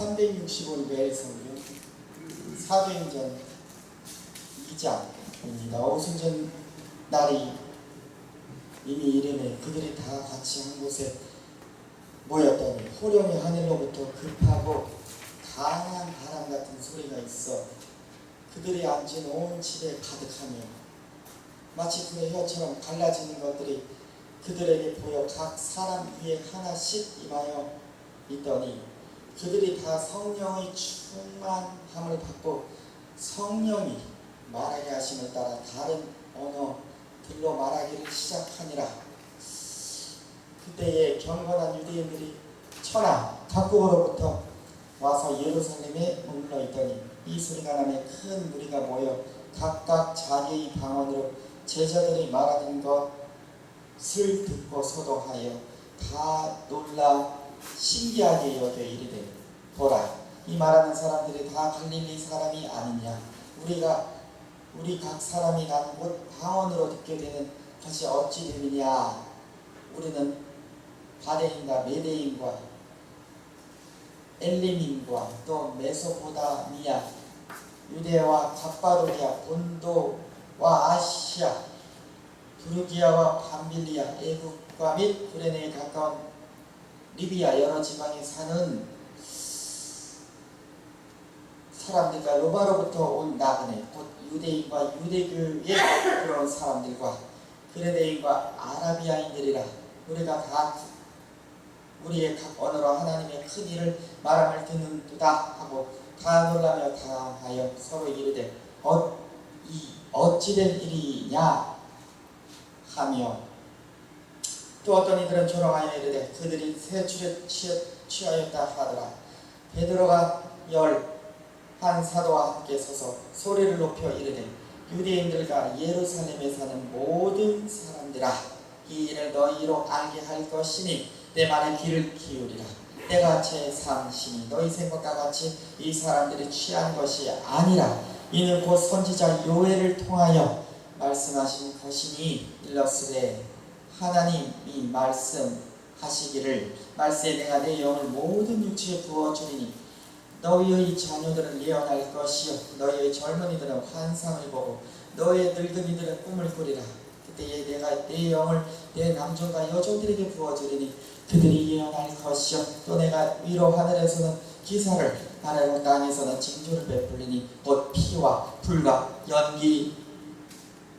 365일 성경 사도행전 2장입니다. 오순절 날이 이미 이르네 그들이 다 같이 한 곳에 모였더니 호령이 하늘로부터 급하고 강한 바람 같은 소리가 있어 그들이 앉은 온 집에 가득하며 마치 그의 혀처럼 갈라지는 것들이 그들에게 보여 각 사람 위에 하나씩 임하여 있더니 그들이 다 성령의 충만함을 받고 성령이 말하게 하심을 따라 다른 언어들로 말하기를 시작하니라. 그때에 경건한 유대인들이 천하 각국으로부터 와서 예루살렘에 머물러 있더니 이 소리가 나매 큰 무리가 모여 각각 자기의 방언으로 제자들이 말하는 것을 듣고 소도하여 다 놀라 신기하게 여겨 이르되 보라 이 말하는 사람들이 다 갈릴리 사람이 아니냐? 우리가 우리 각 사람이 난곳 방언으로 듣게 되는 것이 어찌 됨이냐? 우리는 바레인과 메데인과 엘리민과 또 메소포다미아 유대와 갑바도리아 본도와 아시아 부르기아와 밤빌리아 애국과 및 구레네에 가까운 리비아 여러 지방에 사는 사람들과 로마로부터 온 나그네 곧 유대인과 유대교에 들어온 사람들과 그레네인과 아라비아인들이라 우리가 다 우리의 각 언어로 하나님의 큰 일을 말함을 듣는도다 하고 다 놀라며 다 하여 서로 이르되 어, 이 어찌된 일이냐? 하며 또 어떤 이들은 조롱하여 이르되 그들이 새 출에 취하였다 하더라. 베드로가 열 한 사도와 함께 서서 소리를 높여 이르되 유대인들과 예루살렘에 사는 모든 사람들아 이 일을 너희로 알게 할 것이니 내 말에 귀를 기울이라. 내가 제3신이 너희 생각과 같이 이 사람들이 취한 것이 아니라 이는 곧 선지자 요엘을 통하여 말씀하신 것이니 일러스되 하나님이 말씀하시기를 말세 내가 내 영을 모든 육체에 부어 주리니 너희의 자녀들은 예언할 것이요 너희의 젊은이들은 환상을 보고 너희의 늙은이들은 꿈을 꾸리라. 그때에 내가 내 영을 내 남종과 여종들에게 부어 주리니 그들이 예언할 것이요 또 내가 위로 하늘에서는 기사를 아래로 땅에서는 징조를 베풀리니 곧 피와 불과 연기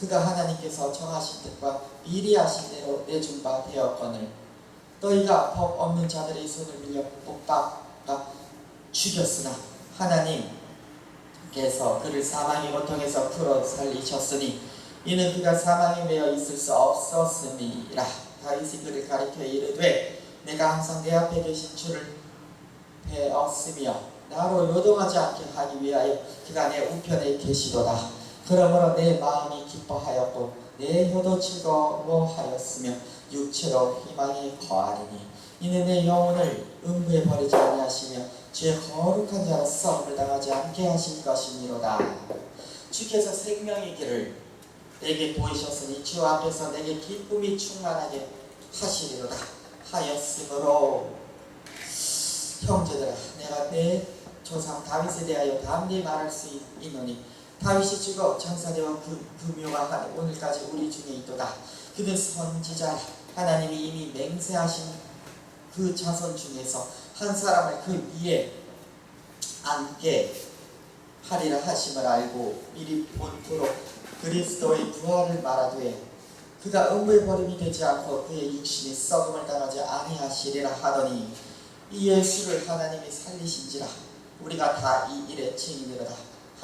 그가 하나님께서 정하신 뜻과 미리 하신 대로 내준 바 되었거늘 너희가 법 없는 자들의 손을 밀려 못 박아 죽였으나 하나님께서 그를 사망의 고통에서 풀어 살리셨으니 이는 그가 사망에 매여 있을 수 없었음이라. 다윗이 그를 가리켜 이르되 내가 항상 내 앞에 계신 주를 배었으며 나로 요동하지 않게 하기 위하여 그가 내 우편에 계시도다 그러므로 내 마음이 기뻐하였고 내 혀도 즐거워하였으며 육체로 희망이 거하리니 이는 내 영혼을 음부에 버리지 아니하시며 죄 거룩한 자로 싸움을 당하지 않게 하실 것이니로다. 주께서 생명의 길을 내게 보이셨으니 주 앞에서 내게 기쁨이 충만하게 하시리로다 하였으므로 형제들아 내가 내 조상 다윗에 대하여 담대히 말할 수 있노니 다윗이 죽어 장사되어 그, 금요한 오늘까지 우리 중에 있도다. 그는 선지자 하나님이 이미 맹세하신 그 자손 중에서 한 사람을 그 위에 앉게 하리라 하심을 알고 미리 본토로 그리스도의 부활을 말하되 그가 음부의 버림이 되지 않고 그의 육신이 썩음을 당하지 아니하시리라 하더니 이 예수를 하나님이 살리신지라. 우리가 다 이 일에 증인이로다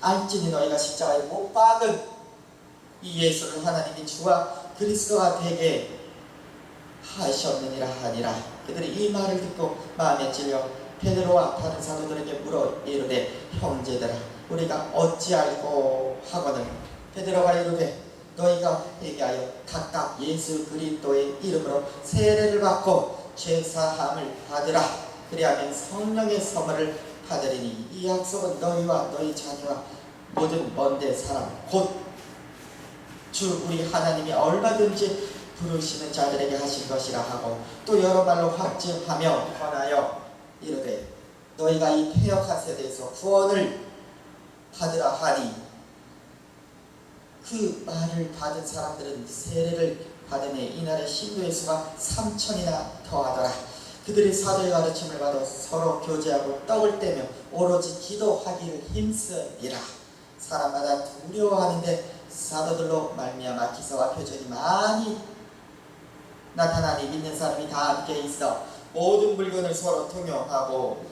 알지니 너희가 십자가에 못 박은 이 예수를 하나님이 주와 그리스도가 되게 하셨느니라 하니라. 그들이 이 말을 듣고 마음에 찔려 베드로와 다른 사도들에게 물어 이르되 형제들아 우리가 어찌할꼬 하거늘? 베드로가 이르되 너희가 회개하여 각각 예수 그리스도의 이름으로 세례를 받고 죄사함을 받으라. 그리하면 성령의 선물을 받으리니 이 약속은 너희와 너희 자녀와 모든 먼데 사람 곧 주 우리 하나님이 얼마든지 부르시는 자들에게 하신 것이라 하고 또 여러 말로 확증하며 권하여 이르되 너희가 이 폐역한 세대에서 구원을 받으라 하니 그 말을 받은 사람들은 세례를 받음에 이날의 신도의 수가 3천이나 더하더라 그들이 사도의 가르침을 받아 서로 교제하고 떡을 떼며 오로지 기도하기를 힘쓰니라. 사람마다 두려워하는데 사도들로 말미암아 기사와 표적이 많이 나타나니 믿는 사람이 다 함께 있어 모든 물건을 서로 통용하고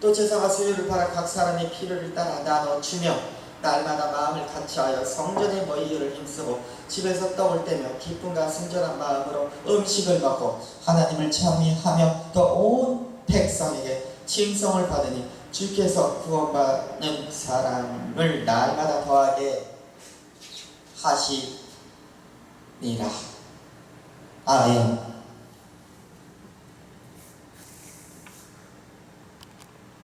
또 제사가 수요를 팔아 각 사람의 필요를 따라 나눠 주며 날마다 마음을 같이하여 성전에 모이기를 힘쓰고 집에서 떡을 떼며 기쁨과 순전한 마음으로 음식을 먹고 하나님을 찬미하며 또 온 백성에게 칭송을 받으니 주께서 구원받는 사람을 날마다 더하게 하시니라. 아멘.